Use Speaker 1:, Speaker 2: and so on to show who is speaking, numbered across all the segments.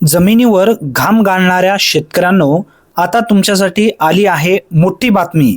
Speaker 1: जमिनीवर घाम गाळणाऱ्या शेतकऱ्यांनो आता तुमच्यासाठी आली आहे मोठी बातमी.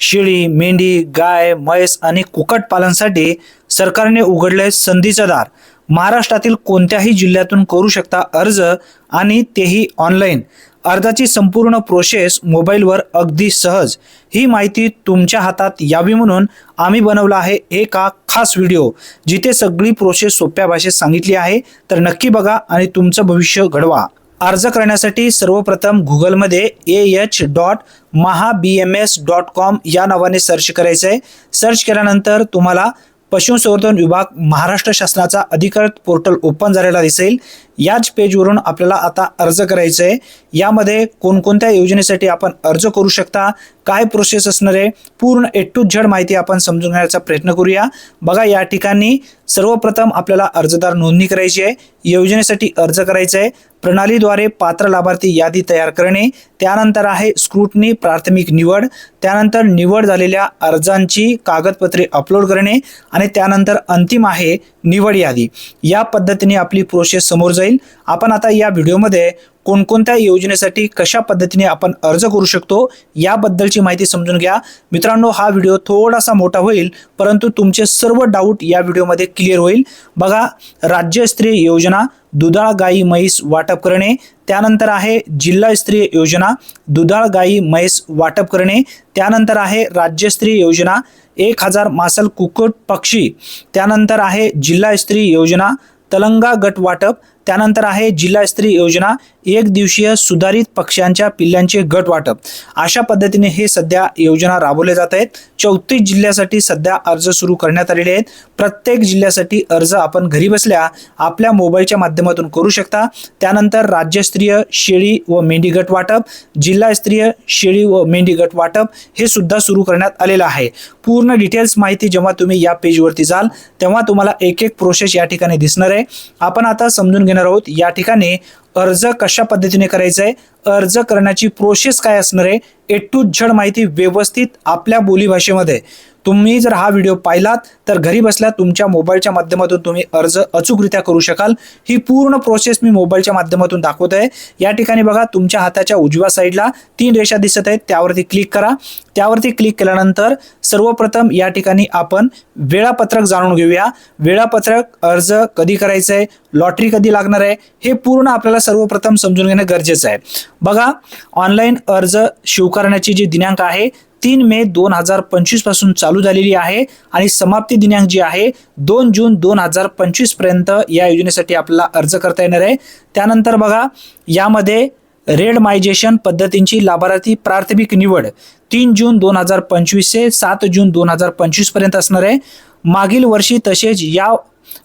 Speaker 1: शेळी मेंढी गाय म्हैस आणि कुक्कुटपालनासाठी सरकारने उघडले संधीचं दार. महाराष्ट्रातील कोणत्याही जिल्ह्यातून करू शकता अर्ज आणि तेही ऑनलाईन अर्जाची संपूर्ण प्रोसेस मोबाईलवर अगदी सहज. ही माहिती तुमच्या हातात यावी म्हणून आम्ही बनवला आहे एक हा खास व्हिडिओ जिथे सगळी प्रोसेस सोप्या भाषेत सांगितली आहे. तर नक्की बघा आणि तुमचं भविष्य घडवा. अर्ज करण्यासाठी सर्वप्रथम गुगलमध्ये A H dot Maha B M S dot com या नावाने सर्च करायचं आहे. सर्च केल्यानंतर तुम्हाला पशुसंवर्धन विभाग महाराष्ट्र शासनाचा अधिकृत पोर्टल ओपन झालेला दिसेल. याच पेजवरून आपल्याला आता अर्ज करायचा आहे यामध्ये कोणकोणत्या योजनेसाठी आपण अर्ज करू शकता काय प्रोसेस असणार आहे पूर्ण ए टू झड माहिती आपण समजून घेण्याचा प्रयत्न करूया. बघा या ठिकाणी सर्वप्रथम आपल्याला अर्जदार नोंदणी करायची आहे. योजनेसाठी अर्ज करायचा आहे प्रणालीद्वारे पात्र लाभार्थी यादी तयार करणे. त्यानंतर आहे स्क्रुटनी प्राथमिक निवड. त्यानंतर निवड झालेल्या अर्जांची कागदपत्रे अपलोड करणे. आणि त्यानंतर अंतिम आहे निवड यादी. या पद्धतीने आपली प्रोसेस समोर जाईल. आपण आता या व्हिडिओमध्ये कोणकोणत्या योजनेसाठी कशा पद्धतीने आपण अर्ज करू शकतो याबद्दलची माहिती समजून घ्या. मित्रांनो हा व्हिडिओ थोडासा मोठा होईल परंतु तुमचे सर्व डाऊट या व्हिडिओमध्ये क्लिअर होईल. बघा राज्यस्तरीय योजना दुधाळ गाई म्हैस वाटप करणे त्यानंतर आहे जिल्हास्तरीय योजना दुधाळ गाई म्हैस वाटप करणे त्यानंतर आहे राज्यस्तरीय योजना एक हजार मासल कुक्कुट पक्षी त्यानंतर आहे जिल्हास्तरीय योजना तलंगा गट वाटप त्यानंतर आहे जिल्हास्तरीय योजना एक दिवसीय सुधारित पक्ष्यांच्या पिल्लांचे गट वाटप. अशा पद्धतीने हे सध्या योजना राबवल्या जात आहेत. चौतीस जिल्ह्यासाठी सध्या अर्ज सुरू करण्यात आलेले आहेत. प्रत्येक जिल्ह्यासाठी अर्ज आपण घरी बसल्या आपल्या मोबाईलच्या माध्यमातून करू शकता. त्यानंतर राज्यस्तरीय शेळी व मेंढी गट वाटप जिल्हास्तरीय शेळी व मेंढी गट वाटप हे सुद्धा सुरू करण्यात आलेलं आहे. पूर्ण डिटेल्स माहिती जेव्हा तुम्ही या पेजवरती जाल तेव्हा तुम्हाला एक एक प्रोसेस या ठिकाणी दिसणार आहे. आपण आता समजून घेणार आहोत. या ठिकाणी अर्ज कशा पद्धतीने करायचा आहे? अर्ज करण्याची प्रोसेस काय असणार आहे? ए टू झड माहिती व्यवस्थित आपल्या बोलीभाषेमध्ये. तुम्ही जर हा व्हिडिओ पाहिलात तर घरी बसल्या तुमच्या मोबाईलच्या माध्यमातून तुम्ही अर्ज अचूकरित्या करू शकाल. ही पूर्ण प्रोसेस मी मोबाईलच्या माध्यमातून दाखवत आहे. या ठिकाणी बघा तुमच्या हाताच्या उजव्या साईडला तीन रेषा दिसत आहेत. त्यावरती क्लिक करा. त्यावरती क्लिक केल्यानंतर सर्वप्रथम या ठिकाणी आपण वेळापत्रक जाणून घेऊया. वेळापत्रक अर्ज कधी करायचं आहे? लॉटरी कधी लागणार आहे? हे पूर्ण आपल्याला सर्वप्रथम समजून घेणं गरजेचं आहे. बघा ऑनलाईन अर्ज स्वीकारण्याची जी दिनांक आहे तीन मे दोन हजार पंचवीसपासून चालू झालेली आहे आणि समाप्ती दिनांक जी आहे दोन जून दोन हजार पंचवीसपर्यंत या योजनेसाठी आपल्याला अर्ज करता येणार आहे. त्यानंतर बघा यामध्ये रेड मायजेशन पद्धतींची लाभार्थी प्राथमिक निवड तीन जून दोन हजार पंचवीस ते सात जून दोन हजार पंचवीसपर्यंत असणार आहे. मागील वर्षी तसेच या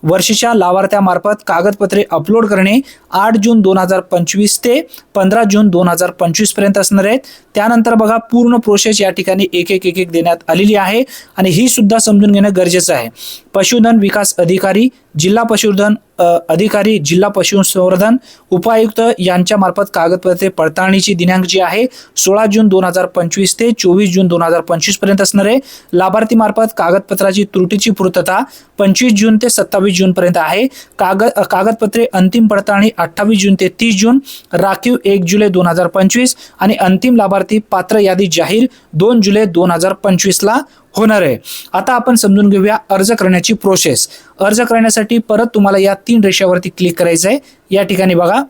Speaker 1: वर्षीच्या लाभार्थ्यामार्फत कागदपत्रे अपलोड करणे आठ जून दोन हजार पंचवीस ते पंधरा जून दोन हजार पंचवीसपर्यंत असणार आहेत. त्यानंतर बघा पूर्ण प्रोसेस या ठिकाणी एक एक एक एक देण्यात आलेली आहे आणि ही सुद्धा समजून घेणं गरजेचं आहे. पशुधन विकास अधिकारी जिल्हा पशुधन अधिकारी जिल्हा पशुसंवर्धन उपायुक्त यांच्या मार्फत कागदपत्रे पडताळणीची दिनांक जी आहे सोळा जून दोन हजार पंचवीस ते चोवीस जून दोन हजार पंचवीसपर्यंत असणार आहे. लाभार्थी मार्फत कागदपत्राची त्रुटीची पूर्तता पंचवीस जून ते सत्तावीस जून पर्यंत आहे. कागद कागदपत्रे अंतिम पडताळणी अठ्ठावीस जून ते तीस जून राखीव एक जुलै दोन हजार पंचवीस आणि अंतिम लाभार्थी पात्र यादी जाहीर दोन जुलै दोन हजार पंचवीसला होणार आहे. आता आपण समजून घेऊया अर्ज करण्याची प्रोसेस अर्ज करण्यासाठी परत तुम्हाला या तीन रेषावरती क्लिक करायचं आहे या ठिकाणी बघा.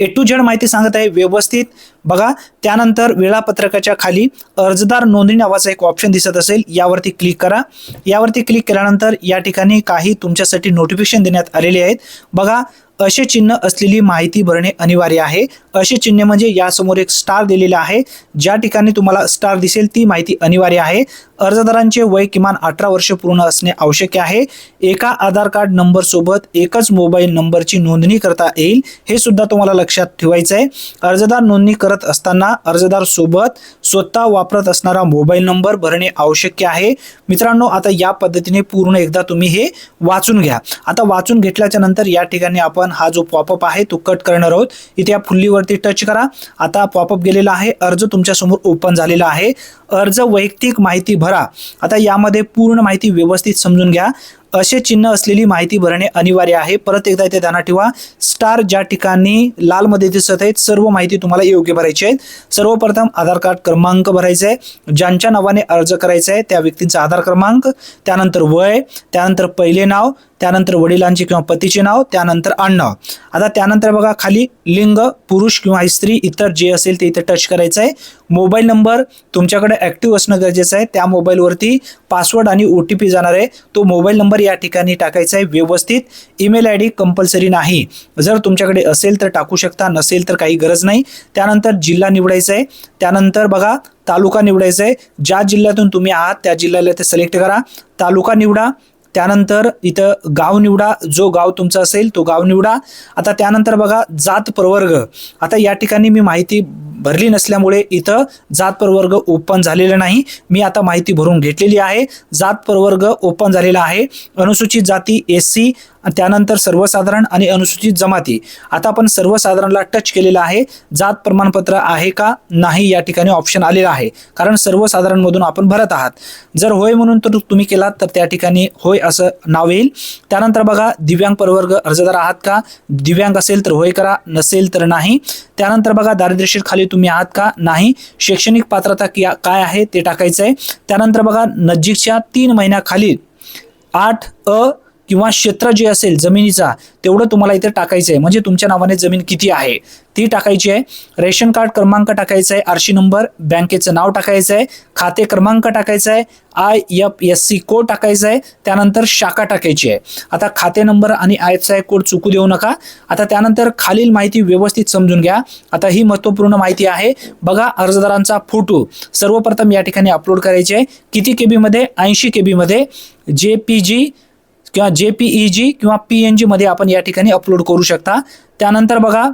Speaker 1: ए टू झेड माहिती सांगत आहे व्यवस्थित. बघा त्यानंतर वेळापत्रकाच्या खाली अर्जदार नोंदणी नावाचा एक ऑप्शन दिसत असेल यावरती क्लिक करा. यावरती क्लिक केल्यानंतर या ठिकाणी काही तुमच्यासाठी नोटिफिकेशन देण्यात आलेले आहेत. बघा असे चिन्ह असलेली माहिती भरणे अनिवार्य आहे. असे चिन्ह म्हणजे यासमोर एक स्टार दिलेला आहे. ज्या ठिकाणी तुम्हाला स्टार दिसेल ती माहिती अनिवार्य आहे. अर्जदारांचे वय किमान अठरा वर्ष पूर्ण असणे आवश्यक आहे. एका आधार कार्ड नंबर सोबत एकच मोबाईल नंबरची नोंदणी करता येईल हे सुद्धा तुम्हाला लक्षात ठेवायचं आहे अर्जदार नोंदणी करत असताना अर्जदार सोबत स्वतः वापरत असणारा मोबाईल नंबर भरणे आवश्यक आहे. मित्रांनो आता या पद्धतीने पूर्ण एकदा तुम्ही हे वाचून घ्या. आता वाचून घेतल्याच्या नंतर या ठिकाणी आपण हा जो पॉपअप आहे तो कट करणार आहोत. इथे या फुल्लीवरती टच करा. आता पॉपअप गेलेला आहे. अर्ज तुमच्यासमोर ओपन झालेला आहे. अर्ज वैयक्तिक माहिती भरा. आता यामध्ये पूर्ण माहिती व्यवस्थित समजून घ्या. असे चिन्ह असलेली माहिती भरणे अनिवार्य आहे. परत एकदा इथे ध्यानात ठेवा. स्टार ज्या ठिकाणी लालमध्ये दिसत आहेत सर्व माहिती तुम्हाला योग्य भरायची आहे. सर्वप्रथम आधार कार्ड क्रमांक भरायचा आहे. ज्यांच्या नावाने अर्ज करायचा आहे त्या व्यक्तींचा आधार क्रमांक त्यानंतर वय त्यानंतर पहिले नाव त्यानंतर वडिलांचे किंवा पतीचे नाव त्यानंतर आडनाव आता त्यानंतर बघा खाली लिंग पुरुष किंवा स्त्री इतर जे असेल ते इथे टच करायचं आहे. मोबाईल नंबर तुमच्याकडे ॲक्टिव्ह असणं गरजेचं आहे. त्या मोबाईलवरती पासवर्ड आणि ओ टी पी जाणार आहे. तो मोबाईल नंबर या ठिकाणी टाकायचा आहे. व्यवस्थित ईमेल आय डी कंपल्सरी नाही. जर तुमच्याकडे असेल तर टाकू शकता नसेल तर काही गरज नाही. त्यानंतर जिल्हा निवडायचा आहे. त्यानंतर बघा तालुका निवडायचा आहे. ज्या जिल्ह्यातून तुम्ही आहात त्या जिल्ह्याला ते सिलेक्ट करा. तालुका निवडा. त्यानंतर इथं गाव निवडा जो गाव तुमचा असेल तो गाव निवडा. आता त्यानंतर बघा जात प्रवर्ग. आता या ठिकाणी मी माहिती भरली नसल्यामुळे इथं जात प्रवर्ग ओपन झालेलं नाही. मी आता माहिती भरून घेतलेली आहे. जात प्रवर्ग ओपन झालेला आहे. अनुसूचित जाती एस सी त्यानंतर सर्वसाधारण आणि अनुसूचित जमाती. आता आपण सर्वसाधारणला टच केलेलं आहे. जात प्रमाणपत्र आहे का? नाही या ठिकाणी ऑप्शन आलेला आहे. कारण सर्वसाधारणमधून आपण भरत आहात. जर होय म्हणून तर तुम्ही केलात तर त्या ठिकाणी होय असं नाव येईल. त्यानंतर बघा दिव्यांग प्रवर्ग अर्जदार आहात का? दिव्यांग असेल तर होय करा नसेल तर नाही. त्यानंतर बघा दारिद्र्यशील खाली तुम्ही आहात का? नाही. शैक्षणिक पात्रता किया- काय आहे? ते टाकायचं आहे त्यानंतर बघा नजीकच्या तीन महिन्याखाली आठ अ किंवा क्षेत्र जे असेल जमिनीचा तेवढं तुम्हाला इथे टाकायचं आहे म्हणजे तुमच्या नावाने जमीन किती आहे? ती टाकायची आहे. रेशन कार्ड क्रमांक टाकायचा आहे आरशी नंबर बँकेचं नाव टाकायचं आहे खाते क्रमांक टाकायचा आहे I F S C code टाकायचा आहे त्यानंतर शाखा टाकायची आहे. आता खाते नंबर आणि आय एफ आय कोड चुकू देऊ नका. आता त्यानंतर खालील माहिती व्यवस्थित समजून घ्या. आता ही महत्त्वपूर्ण माहिती आहे. बघा अर्जदारांचा फोटो. सर्वप्रथम या ठिकाणी अपलोड करायचे आहे. किती के बीमध्ये ऐंशी के बीमध्ये जे पी जी किंवा जे पी ई जी किंवा पी एन जीमध्ये आपण या ठिकाणी अपलोड करू शकता. त्यानंतर बघा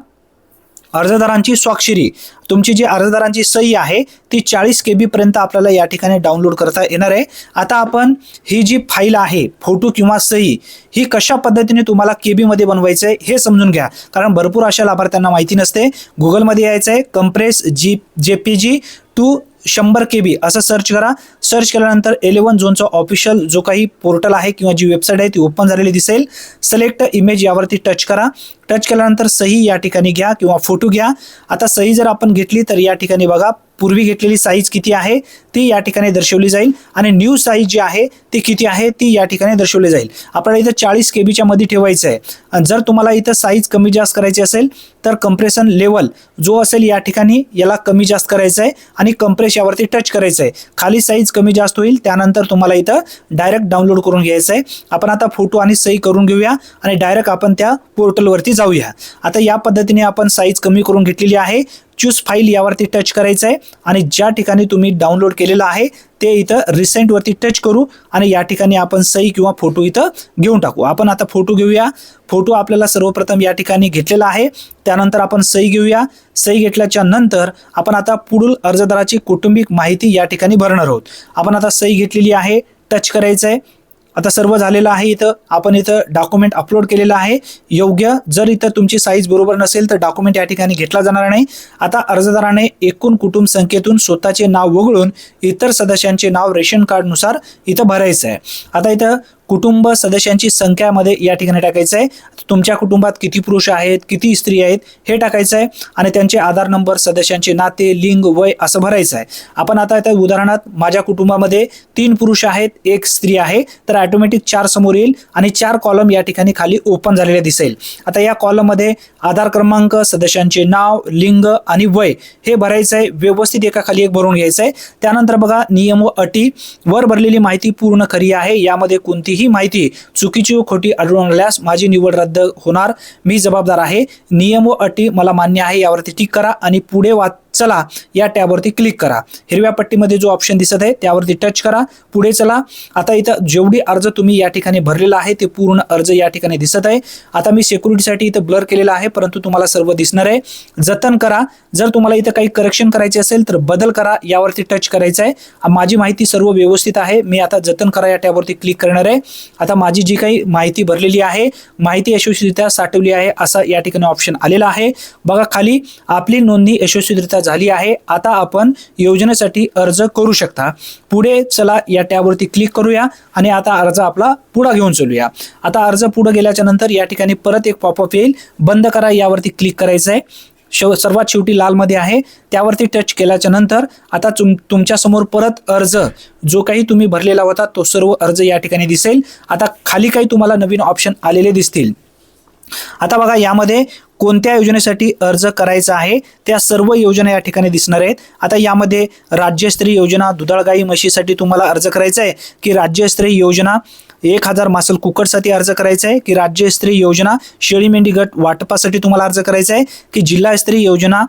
Speaker 1: अर्जदारांची स्वाक्षरी तुमची जी अर्जदारांची सही आहे ती चाळीस के बीपर्यंत आपल्याला या ठिकाणी डाउनलोड करता येणार आहे. आता आपण ही जी फाईल आहे फोटो किंवा सही ही कशा पद्धतीने तुम्हाला के बीमध्ये बनवायचं आहे हे समजून घ्या. कारण भरपूर अशा लाभार्थ्यांना माहिती नसते. गुगलमध्ये यायचं आहे compress G J P G to शंभर के बी असं सर्च करा. सर्च केल्यानंतर एलेवन झोनचा ऑफिशियल जो काही पोर्टल आहे किंवा जी वेबसाईट आहे ती ओपन झालेली दिसेल. सिलेक्ट इमेज यावरती टच करा. टच केल्यानंतर सही या ठिकाणी घ्या किंवा फोटो घ्या. आता सही जर आपण घेतली तर या ठिकाणी बघा पूर्वी घेतलेली साईज किती आहे ती या ठिकाणी दर्शवली जाईल. आणि न्यू साईज जी आहे ती किती आहे ती या ठिकाणी दर्शवली जाईल. आपल्याला इथं चाळीस के बीच्या मध्ये ठेवायचं आहे. आणि जर तुम्हाला इथं साईज कमी जास्त करायची असेल तर कंप्रेशन लेवल जो असेल या ठिकाणी याला कमी जास्त करायचं आहे. आणि कंप्रेस यावरती टच करायचं आहे. खाली साईज कमी जास्त होईल त्यानंतर तुम्हाला इथं डायरेक्ट डाउनलोड करून घ्यायचं आहे. आपण आता फोटो आणि सही करून घेऊया. आणि डायरेक्ट आपण त्या पोर्टलवरती जाऊया. आता या पद्धतीने आपण साईज कमी करून घेतलेली आहे. चूज फाईल यावरती टच करायचं आहे आणि ज्या ठिकाणी तुम्ही डाउनलोड केलेलं आहे ते इथं रिसेंटवरती टच करू आणि या ठिकाणी आपण सही किंवा फोटो इथं घेऊन टाकू. आपण आता फोटो घेऊया. फोटो आपल्याला सर्वप्रथम या ठिकाणी घेतलेला आहे. त्यानंतर आपण सही घेऊया. सही घेतल्याच्या नंतर आपण आता पुढील अर्जदाराची कौटुंबिक माहिती या ठिकाणी भरणार आहोत. आपण आता सही घेतलेली आहे टच करायचं आहे. आता सर्व झालेलं आहे इथं. आपण इथं डॉक्युमेंट अपलोड केलेलं आहे. योग्य जर इथं तुमची साईज बरोबर नसेल तर डॉक्युमेंट या ठिकाणी घेतला जाणार नाही. आता अर्जदाराने एकूण कुटुंब संख्येतून स्वतःचे नाव वगळून इतर सदस्यांचे नाव रेशन कार्डनुसार इथं भरायचं आहे. आता इथं कुटुंब सदस्यांची संख्यामध्ये या ठिकाणी टाकायचं आहे. तुमच्या कुटुंबात किती पुरुष आहेत किती स्त्री आहेत हे टाकायचं आहे आणि त्यांचे आधार नंबर सदस्यांचे नाते लिंग वय असं भरायचं आहे. आपण आता त्या उदाहरणात माझ्या कुटुंबामध्ये तीन पुरुष आहेत एक स्त्री आहे. तर ॲटोमॅटिक चार समोर येईल आणि चार कॉलम या ठिकाणी खाली ओपन झालेले दिसेल. आता या कॉलममध्ये आधार क्रमांक सदस्यांचे नाव लिंग आणि वय हे भरायचं आहे. व्यवस्थित एका खाली एक भरून घ्यायचं आहे. त्यानंतर बघा नियम व अटी. वर भरलेली माहिती पूर्ण खरी आहे. यामध्ये कोणती कोणतीही माहिती चुकीची व खोटी आढळून आल्यास माझी निवड रद्द होणार. मी जबाबदार आहे. नियम व अटी मला मान्य आहे. यावरती टीक करा आणि पुढे वा चला या टॅबवरती क्लिक करा. हिरव्या पट्टीमध्ये जो ऑप्शन दिसत आहे त्यावरती टच करा. पुढे चला. आता इथं जेवढी अर्ज तुम्ही या ठिकाणी भरलेला आहे ते पूर्ण अर्ज या ठिकाणी दिसत आहे. आता मी सिक्युरिटीसाठी इथं ब्लर केलेला आहे परंतु तुम्हाला सर्व दिसणार आहे. जतन करा. जर तुम्हाला इथं काही करेक्शन करायचे असेल तर बदल करा. यावरती टच करायचं आहे. माझी माहिती सर्व व्यवस्थित आहे. मी आता जतन करा या टॅबवरती क्लिक करणार आहे. आता माझी जी काही माहिती भरलेली आहे माहिती यशस्वीरित्या साठवली आहे असा या ठिकाणी ऑप्शन आलेला आहे. बघा खाली आपली नोंदणी यशस्वीरित्या झाली आहे. आता आपण योजनेसाठी अर्ज करू शकता. पुढे चला या टॅबवरती क्लिक करूया आणि आता अर्ज आपला पुढे घेऊन चलूया. आता अर्ज पुढे गेल्याच्यानंतर या ठिकाणी परत एक पॉपअप येईल. बंद करा यावरती क्लिक करायचं आहे शेव सर्वात शेवटी लालमध्ये आहे. त्यावरती टच केल्याच्यानंतर आता तुम तुमच्यासमोर परत अर्ज. जो काही तुम्ही भरलेला होता तो सर्व अर्ज या ठिकाणी दिसेल. आता खाली काही तुम्हाला नवीन ऑप्शन आलेले दिसतील. आता बघा यामध्ये कोणत्या योजनेसाठी अर्ज करायचा आहे? त्या सर्व योजना या ठिकाणी दिसणार आहेत. आता यामध्ये राज्यस्तरीय योजना दुधाळ गाई म्हशीसाठी तुम्हाला अर्ज करायचा आहे की राज्यस्तरीय योजना एक हजार मासल कुकटसाठी अर्ज करायचा आहे की राज्यस्तरीय योजना शेळी मेंढी गट वाटपासाठी तुम्हाला अर्ज करायचा आहे की जिल्हास्तरीय योजना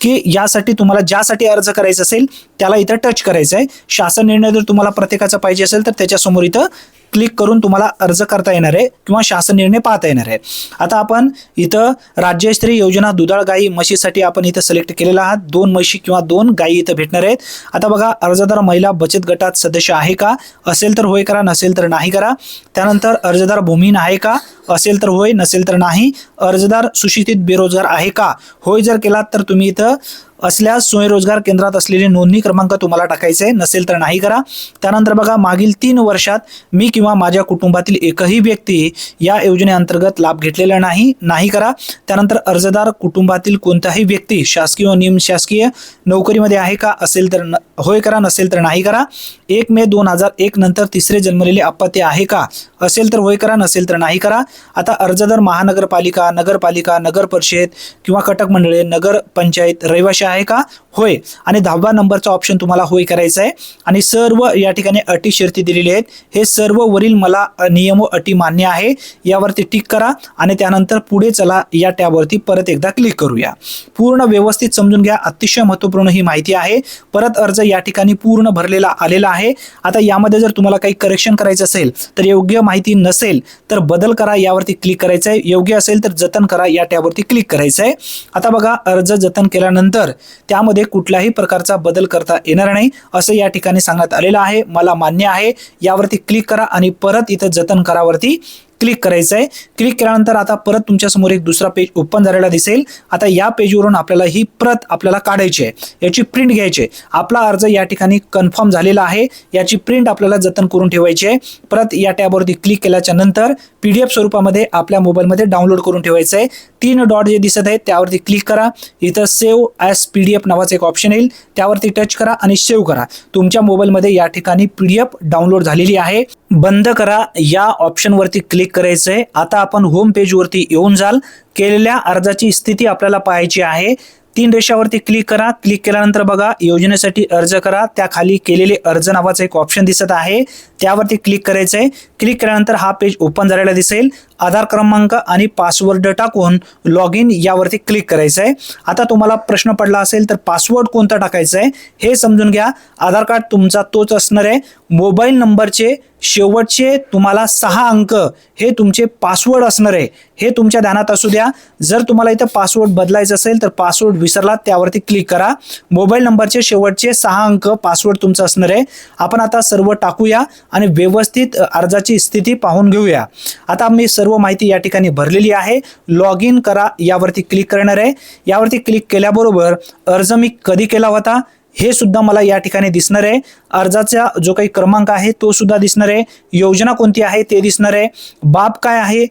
Speaker 1: की यासाठी तुम्हाला ज्यासाठी अर्ज करायचा असेल त्याला इथं टच करायचा आहे. शासन निर्णय जर तुम्हाला प्रत्येकाचा पाहिजे असेल तर त्याच्यासमोर इथं क्लिक करून तुम्हाला अर्ज करता येणार आहे किंवा शासन निर्णय पाहता येणार आहे. आता आपण इथं राज्यस्तरीय योजना दुधाळ गाई म्हशीसाठी आपण इथं सिलेक्ट केलेला आहात. दोन म्हशी किंवा दोन गायी इथं भेटणार आहेत. आता बघा अर्जदार महिला बचत गटात सदस्य आहे का? असेल तर होय करा नसेल तर नाही करा. त्यानंतर अर्जदार भूमिहीन आहे का? असेल तर होय नसेल तर नाही. अर्जदार सुशिक्षित बेरोजगार आहे का? होय जर केलात तर तुम्ही इथं असल्यास स्वयंरोजगार केंद्रात असलेले नोंदणी क्रमांक तुम्हाला टाकायचे नसेल तर नाही करा. त्यानंतर बघा मागील तीन वर्षात मी किंवा माझ्या कुटुंबातील एकही व्यक्ती या योजनेअंतर्गत लाभ घेतलेला नाही नाही करा. त्यानंतर अर्जदार कुटुंबातील कोणताही व्यक्ती शासकीय व निमशासकीय नोकरीमध्ये आहे का? असेल तर न- होय करा नसेल तर नाही करा. एक मे दोन हजार एक नंतर तिसरे जन्मलेले अपत्य आहे का? असेल तर होय करा नसेल तर नाही करा. आता अर्जदार महानगरपालिका नगरपालिका नगर परिषद किंवा कटक मंडळे नगर पंचायत रहिवाशी आहे का? होय. आणि दहावा नंबरचा ऑप्शन तुम्हाला होय करायचा आहे. आणि सर्व या ठिकाणी अटी शर्ती दिलेली आहेत. हे सर्व वरील मला नियम व अटी मान्य आहे. यावरती टिक करा आणि त्यानंतर पुढे चला या टॅबवरती परत एकदा क्लिक करूया. पूर्ण व्यवस्थित समजून घ्या. अतिशय महत्त्वपूर्ण ही माहिती आहे. परत अर्ज या ठिकाणी पूर्ण भरलेला आलेला आहे. आता यामध्ये जर तुम्हाला काही करेक्शन करायचं असेल तर योग्य माहिती नसेल तर बदल करा. यावरती क्लिक करायचं आहे. योग्य असेल तर जतन करा. या टॅबवरती क्लिक करायचं आहे. आता बघा अर्ज जतन केल्यानंतर त्यामध्ये कुठल्याही प्रकारचा बदल करता येणार नाही असं या ठिकाणी सांगण्यात आलेलं आहे. मला मान्य आहे यावरती क्लिक करा आणि परत इथं जतन करावरती क्लिक करायचं आहे क्लिक केल्यानंतर आता परत तुमच्यासमोर एक दुसरा पेज ओपन झालेला दिसेल. आता या पेजवरून आपल्याला ही प्रत आपल्याला काढायची आहे. याची प्रिंट घ्यायची आहे. आपला अर्ज या ठिकाणी कन्फर्म झालेला आहे. याची प्रिंट आपल्याला जतन करून ठेवायची आहे. परत या टॅबवरती क्लिक केल्याच्यानंतर पी डी एफ स्वरूपामध्ये आपल्या मोबाईलमध्ये डाउनलोड करून ठेवायचं आहे तीन डॉट जे दिसत आहेत त्यावरती क्लिक करा. इथं save as P D F नावाचं एक ऑप्शन येईल. त्यावरती टच करा आणि सेव्ह करा. तुमच्या मोबाईलमध्ये या ठिकाणी पी डी एफ डाउनलोड झालेली आहे. बंद करा. या ऑप्शनवरती क्लिक करायचं आहे आता आपण होम पेजवरती येऊन जाल. केलेल्या अर्जाची स्थिती आपल्याला पाहायची आहे. तीन रेषावरती क्लिक करा. क्लिक केल्यानंतर बघा योजनेसाठी अर्ज करा. त्या खाली केलेले अर्ज नावाचं एक ऑप्शन दिसत आहे. त्यावरती क्लिक करायचं आहे क्लिक केल्यानंतर हा पेज ओपन झालेला दिसेल. आधार क्रमांक आणि पासवर्ड टाकून लॉग इन यावरती क्लिक करायचं आहे आता तुम्हाला प्रश्न पडला असेल तर पासवर्ड कोणता टाकायचा आहे हे समजून घ्या. आधार कार्ड तुमचा तोच असणार आहे. मोबाईल नंबरचे शेवटचे तुम्हाला सहा अंक हे तुमचे पासवर्ड असणार आहे. हे तुमच्या ध्यानात असू द्या. जर तुम्हाला इथं पासवर्ड बदलायचं असेल तर पासवर्ड विसरला त्यावरती क्लिक करा. मोबाईल नंबरचे शेवटचे सहा अंक पासवर्ड तुमचं असणार आहे. आपण आता सर्व टाकूया आणि व्यवस्थित अर्जाची स्थिती पाहून घेऊया. आता मी सर्व माहिती या ठिकाणी भरलेली आहे. लॉग इन करा यावरती क्लिक करणार आहे. यावरती क्लिक केल्याबरोबर अर्ज मी कधी केला होता? हे सुद्धा मला या ठिकाणी दिसणार आहे. अर्जाचा जो काही क्रमांक आहे तो सुद्धा दिसणार आहे. योजना कोणती आहे ते दिसणार आहे. बाब काय आहे?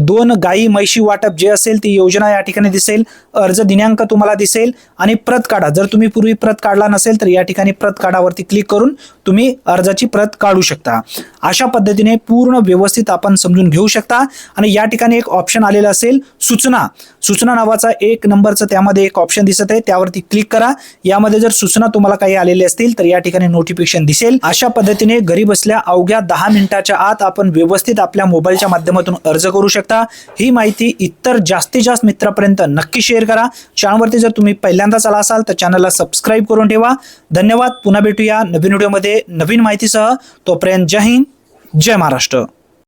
Speaker 1: दोन गाई म्हैशी वाटप जे असेल ती योजना या ठिकाणी दिसेल. अर्ज दिनांक तुम्हाला दिसेल आणि प्रत काढा. जर तुम्ही पूर्वी प्रत काढला नसेल तर या ठिकाणी प्रत काढावरती क्लिक करून तुम्ही अर्जाची प्रत काढू शकता. अशा पद्धतीने पूर्ण व्यवस्थित आपण समजून घेऊ शकता. आणि या ठिकाणी एक ऑप्शन आलेला असेल सूचना. सूचना नावाचा एक नंबरचं त्यामध्ये एक ऑप्शन दिसत आहे. त्यावरती क्लिक करा. यामध्ये जर सूचना तुम्हाला काही आलेली असतील तर या ठिकाणी नोटिफिकेशन दिसेल. अशा पद्धतीने घरी बसल्या अवघ्या दहा मिनिटाच्या आत आपण व्यवस्थित आपल्या मोबाईलच्या माध्यमातून अर्ज करू करू शकता. ही माहिती इतर जास्तीत जास्त मित्रापर्यंत नक्की शेअर करा. चॅनलवरती जर तुम्ही पहिल्यांदाच आला असाल तर चॅनलला सबस्क्राईब करून ठेवा. धन्यवाद. पुन्हा भेटूया नवीन व्हिडिओमध्ये नवीन माहितीसह. तोपर्यंत जय हिंद. जय महाराष्ट्र.